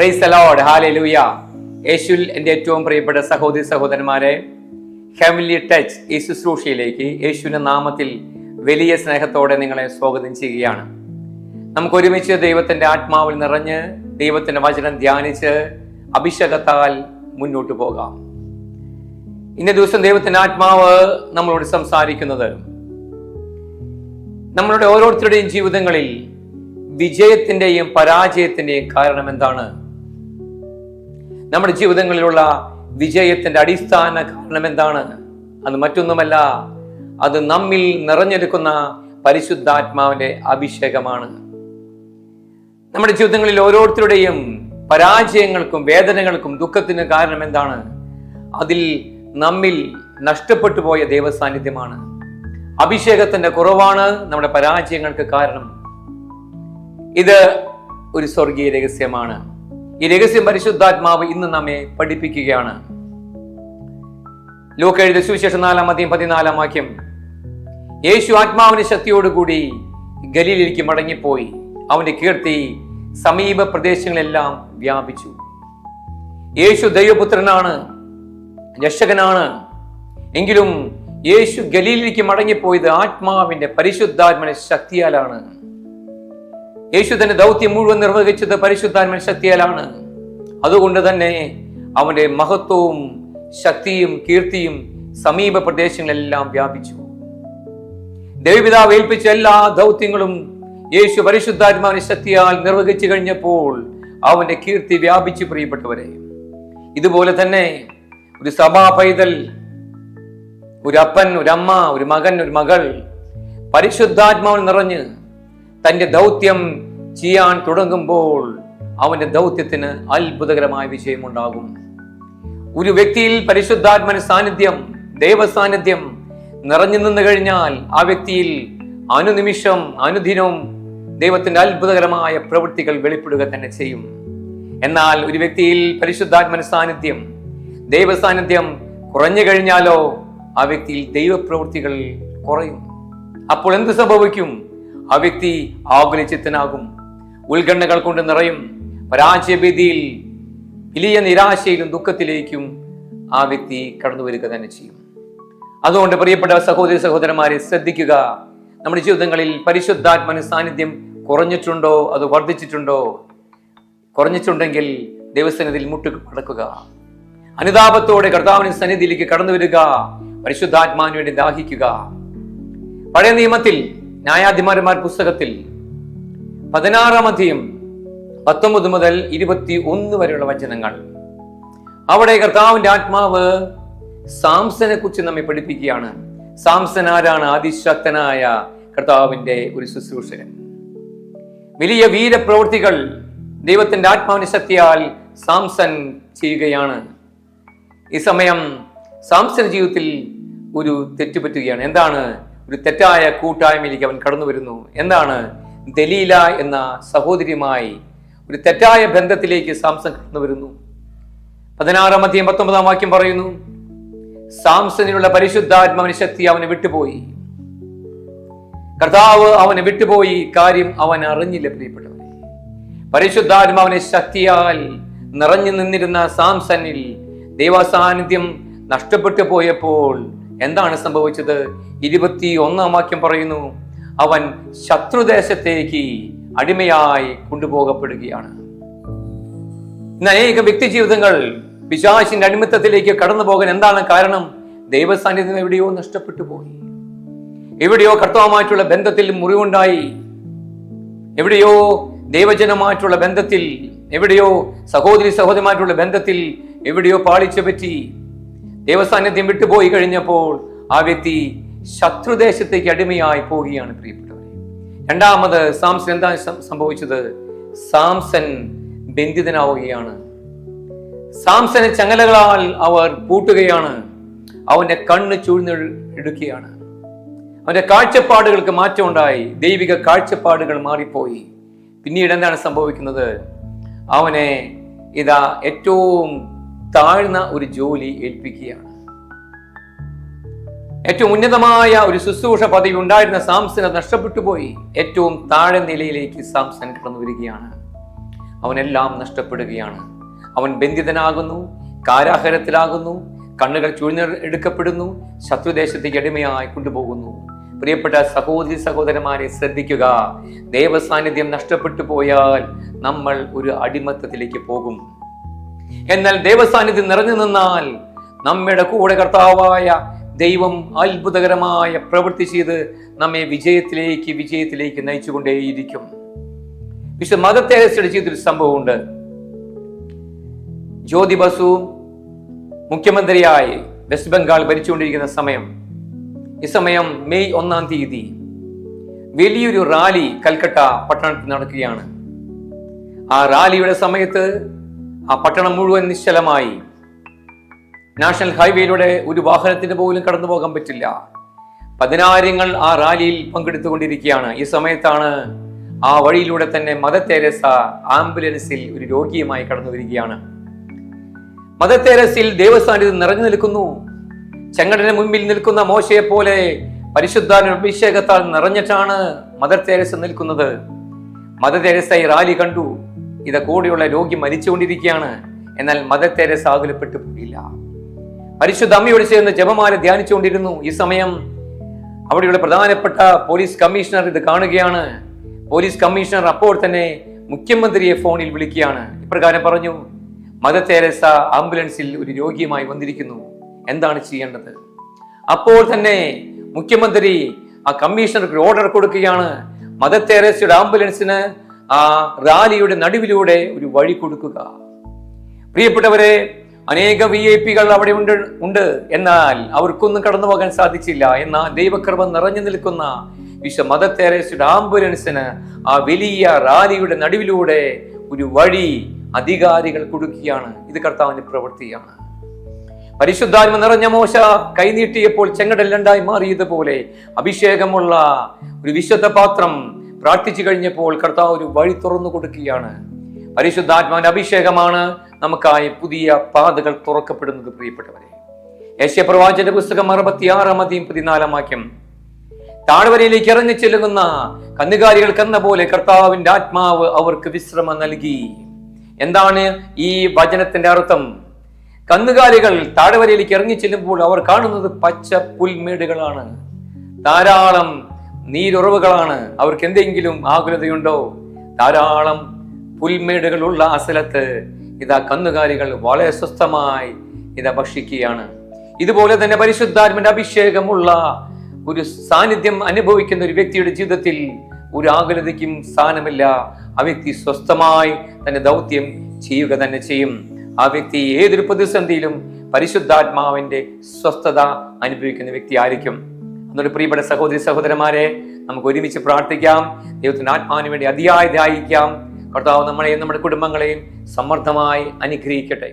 Price allowed ഹാലൂയ യേശുവിൽ എന്റെ ഏറ്റവും പ്രിയപ്പെട്ട സഹോദരി സഹോദരന്മാരെ ഹെവൻലി ടച്ച് ഈ ശുശ്രൂഷയിലേക്ക് യേശുവിന്റെ നാമത്തിൽ വലിയ സ്നേഹത്തോടെ നിങ്ങളെ സ്വാഗതം ചെയ്യുകയാണ്. നമുക്ക് ഒരുമിച്ച് ദൈവത്തിന്റെ ആത്മാവിൽ നിറഞ്ഞ് ദൈവത്തിന്റെ വചനം ധ്യാനിച്ച് അഭിഷേകത്താൽ മുന്നോട്ട് പോകാം. ഇന്ന ദിവസം ദൈവത്തിന്റെ ആത്മാവ് നമ്മളോട് സംസാരിക്കുന്നത് നമ്മളുടെ ഓരോരുത്തരുടെയും ജീവിതങ്ങളിൽ വിജയത്തിന്റെയും പരാജയത്തിന്റെയും കാരണം എന്താണ്? നമ്മുടെ ജീവിതങ്ങളിലുള്ള വിജയത്തിന്റെ അടിസ്ഥാന കാരണം എന്താണ്? അത് മറ്റൊന്നുമല്ല അത് നമ്മിൽ നിറഞ്ഞെടുക്കുന്ന പരിശുദ്ധാത്മാവിന്റെ അഭിഷേകമാണ്. നമ്മുടെ ജീവിതങ്ങളിൽ ഓരോരുത്തരുടെയും പരാജയങ്ങൾക്കും വേദനകൾക്കും ദുഃഖത്തിന് കാരണം എന്താണ്? അതിൽ നമ്മിൽ നഷ്ടപ്പെട്ടു പോയ ദൈവസാന്നിധ്യമാണ്. അഭിഷേകത്തിന്റെ കുറവാണ് നമ്മുടെ പരാജയങ്ങൾക്ക് കാരണം. ഇത് ഒരു സ്വർഗീയ രഹസ്യമാണ്. ഈ രഹസ്യം പരിശുദ്ധാത്മാവ് ഇന്ന് നമ്മെ പഠിപ്പിക്കുകയാണ്. ലൂക്ക എഴുതിയ സുവിശേഷം നാലാം മതിയും പതിനാലാം വാക്യം. യേശു ആത്മാവിന്റെ ശക്തിയോടുകൂടി ഗലീലിലേക്ക് മടങ്ങിപ്പോയി. അവന്റെ കീർത്തി സമീപ പ്രദേശങ്ങളെല്ലാം വ്യാപിച്ചു. യേശു ദൈവപുത്രനാണ് രക്ഷകനാണ്. എങ്കിലും യേശു ഗലീലിലേക്ക് മടങ്ങിപ്പോയത് ആത്മാവിന്റെ പരിശുദ്ധാത്മന ശക്തിയാലാണ്. യേശു തന്റെ ദൗത്യം മുഴുവൻ നിർവഹിച്ചത് പരിശുദ്ധാത്മൻ ശക്തിയാലാണ്. അതുകൊണ്ട് തന്നെ അവന്റെ മഹത്വവും ശക്തിയും കീർത്തിയും സമീപ പ്രദേശങ്ങളെല്ലാം വ്യാപിച്ചു. ദേവിതാവ് ഏൽപ്പിച്ച എല്ലാ ദൗത്യങ്ങളും യേശു പരിശുദ്ധാത്മാവിന്റെ ശക്തിയാൽ നിർവഹിച്ചു കഴിഞ്ഞപ്പോൾ അവന്റെ കീർത്തി വ്യാപിച്ചു. പ്രിയപ്പെട്ടവരെ ഇതുപോലെ തന്നെ ഒരു സഭാ പൈതൽ ഒരു അപ്പൻ ഒരു അമ്മ ഒരു മകൻ ഒരു മകൾ പരിശുദ്ധാത്മാവിൽ നിറഞ്ഞ് തന്റെ ദൗത്യം ചെയ്യാൻ തുടങ്ങുമ്പോൾ അവന്റെ ദൗത്യത്തിന് അത്ഭുതകരമായ വിജയമുണ്ടാകും. ഒരു വ്യക്തിയിൽ പരിശുദ്ധാത്മന സാന്നിധ്യം ദൈവസാന്നിധ്യം നിറഞ്ഞു നിന്ന് കഴിഞ്ഞാൽ ആ വ്യക്തിയിൽ അനുനിമിഷം അനുദിനവും ദൈവത്തിന്റെ അത്ഭുതകരമായ പ്രവൃത്തികൾ വെളിപ്പെടുക തന്നെ ചെയ്യും. എന്നാൽ ഒരു വ്യക്തിയിൽ പരിശുദ്ധാത്മന സാന്നിധ്യം ദൈവസാന്നിധ്യം കുറഞ്ഞു കഴിഞ്ഞാലോ ആ വ്യക്തിയിൽ ദൈവപ്രവൃത്തികൾ കുറയും. അപ്പോൾ എന്ത് സംഭവിക്കും? ആ വ്യക്തി ആകുലചിത്തനാകും. ഉത്കണ്ഠകൾ കൊണ്ട് നിറയും പരാജയഭീതിയിൽ വലിയ നിരാശയിലും ദുഃഖത്തിലേക്കും ആ വ്യക്തി കടന്നു വരിക തന്നെ ചെയ്യും. അതുകൊണ്ട് പ്രിയപ്പെട്ട സഹോദരി സഹോദരന്മാരെ ശ്രദ്ധിക്കുക. നമ്മുടെ ജീവിതങ്ങളിൽ പരിശുദ്ധാത്മന സാന്നിധ്യം കുറഞ്ഞിട്ടുണ്ടോ? അത് വർദ്ധിച്ചിട്ടുണ്ടോ? കുറഞ്ഞിട്ടുണ്ടെങ്കിൽ ദൈവസന്നിധിയിൽ മുട്ടു കടക്കുക അനുതാപത്തോടെ കർത്താവിന് സന്നിധിയിലേക്ക് കടന്നു വരിക പരിശുദ്ധാത്മാവിന് വേണ്ടി ദാഹിക്കുക. പഴയ നിയമത്തിൽ ന്യായാധിമാരന്മാർ പുസ്തകത്തിൽ പതിനാറാം അധികം പത്തൊമ്പത് മുതൽ ഇരുപത്തി ഒന്ന് വരെയുള്ള വചനങ്ങൾ. അവിടെ കർത്താവിന്റെ ആത്മാവ് സാംസനെ കുറിച്ച് നമ്മെ പഠിപ്പിക്കുകയാണ്. സാംസൻ ആരാണ്? അതിശക്തനായ കർത്താവിന്റെ ഒരു ശുശ്രൂഷകൻ. വലിയ വീരപ്രവൃത്തികൾ ദൈവത്തിന്റെ ആത്മാവിന്റെ ശക്തിയാൽ സാംസൻ ചെയ്യുകയാണ്. ഈ സമയം സാംസൻ ജീവിതത്തിൽ ഒരു തെറ്റുപറ്റുകയാണ് എന്താണ്? ഒരു തെറ്റായ കൂട്ടായ്മയിലേക്ക് അവൻ കടന്നു വരുന്നു. എന്താണ് ദലീല എന്ന സഹോദരിയുമായി ഒരു തെറ്റായ ബന്ധത്തിലേക്ക് സാംസൺ കടന്നു വരുന്നു. പതിനാറാം അധ്യയം പത്തൊമ്പതാം വാക്യം പറയുന്നു സാംസണിലുള്ള പരിശുദ്ധാത്മാവിന് ശക്തി അവന് വിട്ടുപോയി. കർത്താവ് അവന് വിട്ടുപോയി കാര്യം അവൻ അറിഞ്ഞില്ല പ്രിയപ്പെട്ടവരെ. പരിശുദ്ധാത്മാവിനെ ശക്തിയാൽ നിറഞ്ഞു നിന്നിരുന്ന സാംസണിൽ ദൈവസാന്നിധ്യം നഷ്ടപ്പെട്ടു പോയപ്പോൾ എന്താണ് സംഭവിച്ചത്? ഇരുപത്തി ഒന്നാം വാക്യം പറയുന്നു അവൻ ശത്രുദേശത്തേക്ക് അടിമയായി കൊണ്ടുപോകപ്പെടുകയാണ്. ഇന്ന് അനേക വ്യക്തി ജീവിതങ്ങൾ പിശാശിന്റെ അടിമത്തത്തിലേക്ക് കടന്നു പോകാൻ എന്താണ് കാരണം? ദൈവസാന്നിധ്യം എവിടെയോ നഷ്ടപ്പെട്ടു പോയി. എവിടെയോ കർത്താവുമായിട്ടുള്ള ബന്ധത്തിൽ മുറിവുണ്ടായി. എവിടെയോ ദൈവജനമായിട്ടുള്ള ബന്ധത്തിൽ എവിടെയോ സഹോദരി സഹോദരമായിട്ടുള്ള ബന്ധത്തിൽ എവിടെയോ പാളിച്ച പറ്റി ദൈവസാന്നിധ്യം വിട്ടുപോയി കഴിഞ്ഞപ്പോൾ ആ വ്യക്തി ശത്രുദേശത്തേക്ക് അടിമയായി പോവുകയാണ് പ്രിയപ്പെട്ടവരെ. രണ്ടാമത് സാംസൺ എന്താ സംഭവിച്ചത്? സാംസൻ ബന്ധിതനാവുകയാണ്. സാംസനെ ചങ്ങലകളാൽ അവർ പൂട്ടുകയാണ്. അവന്റെ കണ്ണ് ചൂഴ്ന്നെടുക്കുകയാണ് അവന്റെ കാഴ്ചപ്പാടുകൾക്ക് മാറ്റമുണ്ടായി. ദൈവിക കാഴ്ചപ്പാടുകൾ മാറിപ്പോയി. പിന്നീട് എന്താണ് സംഭവിക്കുന്നത്? അവനെ ഇതാ ഏറ്റവും താഴ്ന്ന ഒരു ജോലി ഏൽപ്പിക്കുകയാണ്. ഏറ്റവും ഉന്നതമായ ഒരു ശുശ്രൂഷ പദവി ഉണ്ടായിരുന്ന അത് നഷ്ടപ്പെട്ടു പോയി. ഏറ്റവും താഴെ നിലയിലേക്ക് സാംസൻ കടന്നു വരികയാണ്. അവനെല്ലാം നഷ്ടപ്പെടുകയാണ്. അവൻ ബന്ധിതനാകുന്നു കാരാഹരത്തിലാകുന്നു കണ്ണുകൾ ചുഴിഞ്ഞെടുക്കപ്പെടുന്നു ശത്രുദേശത്തേക്ക് അടിമയായി കൊണ്ടുപോകുന്നു. പ്രിയപ്പെട്ട സഹോദരി സഹോദരന്മാരെ ശ്രദ്ധിക്കുക. ദൈവസാന്നിധ്യം നഷ്ടപ്പെട്ടു പോയാൽ നമ്മൾ ഒരു അടിമത്തത്തിലേക്ക് പോകും. എന്നാൽ ദൈവസാന്നിധ്യം നിറഞ്ഞു നിന്നാൽ നമ്മുടെ കൂടെ കർത്താവായ ദൈവം അത്ഭുതകരമായ പ്രവൃത്തി ചെയ്ത് നമ്മെ വിജയത്തിലേക്ക് വിജയത്തിലേക്ക് നയിച്ചുകൊണ്ടേയിരിക്കും. വിശ്വ മതത്തെ ചെയ്തൊരു സംഭവമുണ്ട്. ജ്യോതി ബസു മുഖ്യമന്ത്രിയായി വെസ്റ്റ് ബംഗാൾ ഭരിച്ചുകൊണ്ടിരിക്കുന്ന സമയം. ഈ സമയം മെയ് ഒന്നാം തീയതി വലിയൊരു റാലി കൽക്കട്ട പട്ടണത്തിൽ നടക്കുകയാണ്. ആ റാലിയുടെ സമയത്ത് ആ പട്ടണം മുഴുവൻ നിശ്ചലമായി. നാഷണൽ ഹൈവേയിലൂടെ ഒരു വാഹനത്തിന് പോലും കടന്നു പോകാൻ പറ്റില്ല. പതിനായിരങ്ങൾ ആ റാലിയിൽ പങ്കെടുത്തുകൊണ്ടിരിക്കുകയാണ്. ഈ സമയത്താണ് ആ വഴിയിലൂടെ തന്നെ മദർ തെരേസ ആംബുലൻസിൽ ഒരു രോഗിയുമായി കടന്നു വരികയാണ്. മദർ തെരേസയിൽ ദേവസ്ഥാനത്ത് നിറഞ്ഞു നിൽക്കുന്നു. ചെങ്കടന് മുമ്പിൽ നിൽക്കുന്ന മോശയെ പോലെ പരിശുദ്ധാന അഭിഷേകത്താൽ നിറഞ്ഞിട്ടാണ് മദർ തെരേസ നിൽക്കുന്നത്. മദർ തെരേസ ഈ റാലി കണ്ടു. ഇത് കൂടെയുള്ള രോഗി മരിച്ചുകൊണ്ടിരിക്കുകയാണ്. എന്നാൽ മദർ തെരേസ പോയില്ല പരിശുദ്ധ അമ്മയോട് ചേർന്ന് ജപമാല ധ്യാനിച്ചുകൊണ്ടിരുന്നു. ഈ സമയം അവിടെയുള്ള പ്രധാനപ്പെട്ട പോലീസ് കമ്മീഷണർ ഇത് കാണുകയാണ്. പോലീസ് കമ്മീഷണർ അപ്പോൾ തന്നെ മുഖ്യമന്ത്രിയെ ഫോണിൽ വിളിക്കുകയാണ്. ഇപ്രകാരം പറഞ്ഞു മദർ തെരേസ ആംബുലൻസിൽ ഒരു രോഗിയുമായി വന്നിരിക്കുന്നു. എന്താണ് ചെയ്യേണ്ടത്? അപ്പോൾ തന്നെ മുഖ്യമന്ത്രി ആ കമ്മീഷണർക്ക് ഓർഡർ കൊടുക്കുകയാണ്. മദർ തെരേസയുടെ ആംബുലൻസിന് ആ റാലിയുടെ നടുവിലൂടെ ഒരു വഴി കൊടുക്കുക. പ്രിയപ്പെട്ടവരെ അനേക വി ഐ പികൾ അവിടെ ഉണ്ട് ഉണ്ട്. എന്നാൽ അവർക്കൊന്നും കടന്നു പോകാൻ സാധിച്ചില്ല എന്നാൽ ദൈവകൃപ നിറഞ്ഞു നിൽക്കുന്ന വിശ്വ മദർ ആംബുലൻസിന് ആ വലിയ റാലിയുടെ നടുവിലൂടെ ഒരു വഴി അധികാരികൾ കൊടുക്കുകയാണ്. ഇത് കർത്താവിന്റെ പ്രവൃത്തിയാണ്. പരിശുദ്ധാത്മ നിറഞ്ഞ മോശ കൈനീട്ടിയപ്പോൾ ചെങ്കടൽ രണ്ടായി മാറിയതുപോലെ അഭിഷേകമുള്ള ഒരു വിശുദ്ധ പാത്രം പ്രാർത്ഥിച്ചു കഴിഞ്ഞപ്പോൾ കർത്താവ് ഒരു വഴി തുറന്നു കൊടുക്കുകയാണ്. പരിശുദ്ധാത്മാവിന്റെ അഭിഷേകമാണ് നമുക്കായി പുതിയ പാതകൾ തുറക്കപ്പെടുന്നത് പ്രിയപ്പെട്ടവരെ. യേശ്യ പ്രവാചന്റെ പുസ്തകം അറുപത്തിയാറാം അധികം പതിനാലാം വാക്യം. താഴ്വരയിലേക്ക് ഇറങ്ങി ചെല്ലുന്ന കന്നുകാലികൾക്ക് എന്ന പോലെ കർത്താവിന്റെ ആത്മാവ് അവർക്ക് വിശ്രമം നൽകി. എന്താണ് ഈ വചനത്തിന്റെ അർത്ഥം? കന്നുകാലികൾ താഴ്വരയിലേക്ക് ഇറങ്ങി ചെല്ലുമ്പോൾ അവർ കാണുന്നത് പച്ച പുൽമേടുകളാണ്. ധാരാളം നീരുറവുകളാണ്. അവർക്ക് എന്തെങ്കിലും ആകുലതയുണ്ടോ? ധാരാളം പുൽമേടുകളുള്ള ആ സ്ഥലത്ത് ഇതാ കന്നുകാലികൾ വളരെ സ്വസ്ഥമായി ഇതാ ഭക്ഷിക്കുകയാണ്. ഇതുപോലെ തന്നെ പരിശുദ്ധാത്മന്റെ അഭിഷേകമുള്ള ഒരു സാന്നിധ്യം അനുഭവിക്കുന്ന ഒരു വ്യക്തിയുടെ ജീവിതത്തിൽ ഒരു ആകുലതയ്ക്കും സ്ഥാനമില്ല. ആ വ്യക്തി സ്വസ്ഥമായി തന്റെ ദൗത്യം ചെയ്യുക തന്നെ ചെയ്യും. ആ വ്യക്തി ഏതൊരു പ്രതിസന്ധിയിലും പരിശുദ്ധാത്മാവിന്റെ സ്വസ്ഥത അനുഭവിക്കുന്ന വ്യക്തി ആയിരിക്കും. എന്നൊരു പ്രിയപ്പെട്ട സഹോദരി സഹോദരന്മാരെ നമുക്ക് ഒരുമിച്ച് പ്രാർത്ഥിക്കാം. ദൈവത്തിന്റെ ആത്മാവിന് വേണ്ടി അതിയായി ധ്യായിക്കാം കർത്താവ് നമ്മളെയും നമ്മുടെ കുടുംബങ്ങളെയും സമർത്ഥമായി അനുഗ്രഹിക്കട്ടെ.